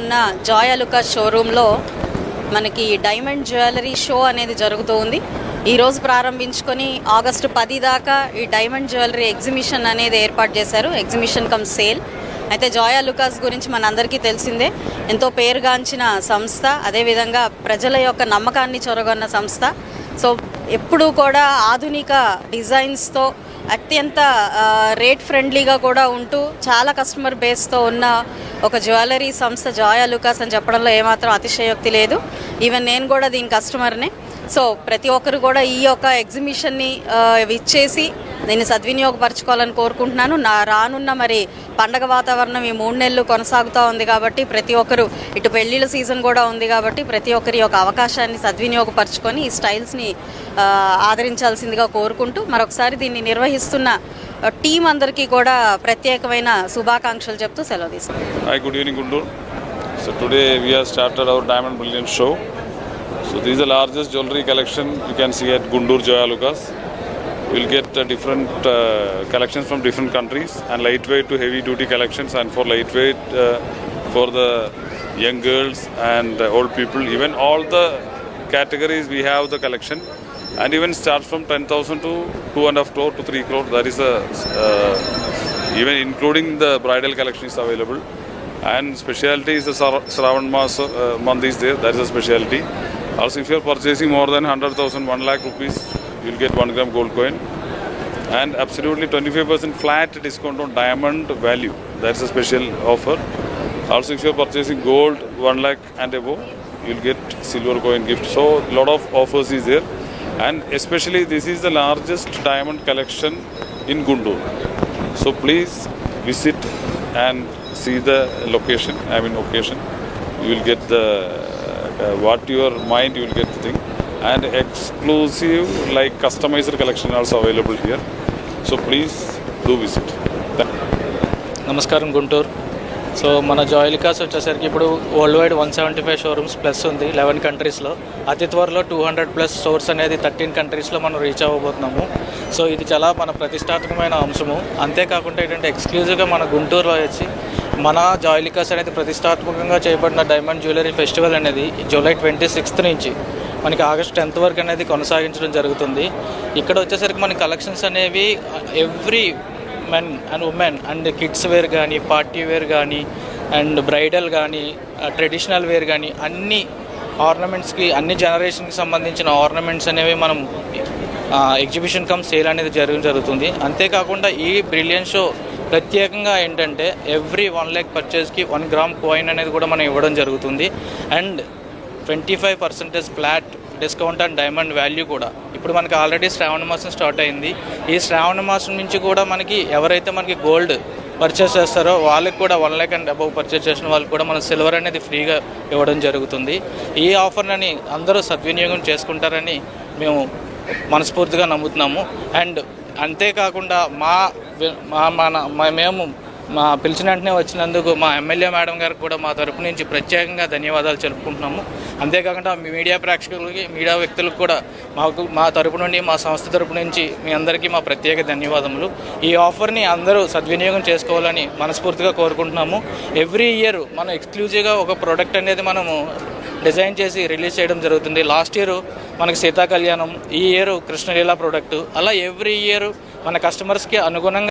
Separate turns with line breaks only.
ఉన్న జాయ్ అలుకా షోరూంలో మనకి డైమండ్ జ్యువెలరీ షో అనేది జరుగుతూ ఉంది. ఈరోజు ప్రారంభించుకొని ఆగస్టు పది దాకా ఈ డైమండ్ జ్యువెలరీ ఎగ్జిబిషన్ అనేది ఏర్పాటు చేశారు. Exhibition cum sale. అయితే జాయ్ అలుకాస్ గురించి మనందరికీ తెలిసిందే. ఎంతో పేరుగాంచిన సంస్థ అదేవిధంగా ప్రజల యొక్క నమ్మకాన్ని చొరగొన్న సంస్థ. సో ఎప్పుడూ కూడా ఆధునిక డిజైన్స్తో అత్యంత రేట్ ఫ్రెండ్లీగా కూడా ఉంటూ చాలా కస్టమర్ బేస్తో ఉన్న ఒక జ్యువెలరీ సంస్థ జాయా లుకాస్ అని చెప్పడంలో ఏమాత్రం అతిశయోక్తి లేదు. ఈవెన్ నేను కూడా దీని కస్టమర్నే సో ప్రతి ఒక్కరు కూడా ఈ యొక్క ఎగ్జిబిషన్ని విచ్చేసి దీన్ని సద్వినియోగపరచుకోవాలని కోరుకుంటున్నాను నా రానున్న మరి పండగ వాతావరణం ఈ మూడు నెలలు కొనసాగుతూ ఉంది కాబట్టి ప్రతి ఒక్కరు ఇటు పెళ్ళిళ్ళ సీజన్ కూడా ఉంది కాబట్టి ప్రతి ఒక్కరి యొక్క అవకాశాన్ని సద్వినియోగపరచుకొని ఈ స్టైల్స్ని ఆదరించాల్సిందిగా కోరుకుంటూ మరొకసారి దీన్ని నిర్వహిస్తున్న టీం అందరికీ కూడా ప్రత్యేకమైన శుభాకాంక్షలు చెప్తూ సెలవు తీసుకున్నాను
good evening Guntur Gundur. So today we have started our Diamond Brilliant show. So this is the largest jewelry collection you can see at Gundur Joya Lucas. You will get uh, different uh, collections from different countries and lightweight to heavy duty collections and for lightweight uh, for the young girls and uh, old people. Even all the categories we have the collection and even starts from 10,000 to 2.5 crore to 3 crore. That is a uh, even including the bridal collection is available and specialty is the Mas uh, month is there that is a specialty also if you are purchasing more than 100,000 1 lakh rupees you will get 1 gram gold coin. And absolutely 25% flat discount on diamond value. That's a special offer. Also if you are purchasing gold 1 lakh and above you will get silver coin gift. So lot of offers is there. And especially this is the largest diamond collection in Gundur. So please visit and see the location. I mean occasion. You will get the uh, what your mind you will get the thing and exclusive like customized collection also available here. So please do visit.
నమస్కారం Guntur so మన జాయిలికాస్ వచ్చేసరికి ఇప్పుడు world wide one seventy five showrooms plus ఉంది eleven కంట్రీస్లో అతి త్వరలో two hundred plus stores అనేది thirteen కంట్రీస్లో మనం రీచ్ అవ్వబోతున్నాము సో ఇది చాలా మన ప్రతిష్టాత్మకమైన అంశము అంతేకాకుండా ఏంటంటే ఎక్స్క్లూజివ్గా మన గుంటూరులో వచ్చి మన జాయిలికాస్ అనేది ప్రతిష్టాత్మకంగా చేయబడిన డైమండ్ జ్యువెలరీ ఫెస్టివల్ అనేది జూలై ట్వంటీ సిక్స్త్ నుంచి మనకి ఆగస్ట్ టెన్త్ వరకు అనేది కొనసాగించడం జరుగుతుంది. ఇక్కడ వచ్చేసరికి మన కలెక్షన్స్ అనేవి every men and women and kids wear కానీ పార్టీ వేర్ కానీ అండ్ బ్రైడల్ కానీ ట్రెడిషనల్ వేర్ కానీ అన్ని ఆర్నమెంట్స్కి అన్ని జనరేషన్కి సంబంధించిన ఆర్నమెంట్స్ అనేవి మనం ఎగ్జిబిషన్ కమ్ సేల్ అనేది జరగడం జరుగుతుంది. అంతేకాకుండా ఈ బ్రిలియన్ షో ప్రత్యేకంగా ఏంటంటే ఎవ్రీ వన్ ల్యాక్ పర్చేస్కి వన్ గ్రామ్ కాయిన్ అనేది కూడా మనం ఇవ్వడం జరుగుతుంది. And twenty five percentage flat discount and diamond value కూడా. ఇప్పుడు మనకి ఆల్రెడీ శ్రావణ మాసం స్టార్ట్ అయింది. ఈ శ్రావణ మాసం నుంచి కూడా మనకి ఎవరైతే మనకి గోల్డ్ పర్చేస్ చేస్తారో వాళ్ళకి కూడా one lakh and above purchase చేసిన వాళ్ళకి కూడా మనం సిల్వర్ అనేది ఫ్రీగా ఇవ్వడం జరుగుతుంది. ఈ ఆఫర్ని అందరూ సద్వినియోగం చేసుకుంటారని మేము మనస్ఫూర్తిగా నమ్ముతున్నాము. అండ్ అంతేకాకుండా మా మా మన మేము మా పిలిచిన వెంటనే వచ్చినందుకు మా ఎమ్మెల్యే మేడం గారికి కూడా మా తరపు నుంచి ప్రత్యేకంగా ధన్యవాదాలు తెలుపుకుంటున్నాము అంతేకాకుండా మీడియా ప్రేక్షకులకి మీడియా వ్యక్తులకు కూడా మాకు మా తరపు నుండి మా సంస్థ తరపు నుంచి మీ అందరికీ మా ప్రత్యేక ధన్యవాదములు. ఈ ఆఫర్ని అందరూ సద్వినియోగం చేసుకోవాలని మనస్ఫూర్తిగా కోరుకుంటున్నాము. ఎవ్రీ ఇయర్ మనం ఎక్స్క్లూజివ్గా ఒక ప్రోడక్ట్ అనేది మనము డిజైన్ చేసి రిలీజ్ చేయడం జరుగుతుంది. లాస్ట్ ఇయర్ మనకి సీతా కళ్యాణం ఈ ఇయర్ కృష్ణలీల ప్రోడక్ట్. అలా ఎవ్రీ ఇయర్ మన కస్టమర్స్కి అనుగుణంగా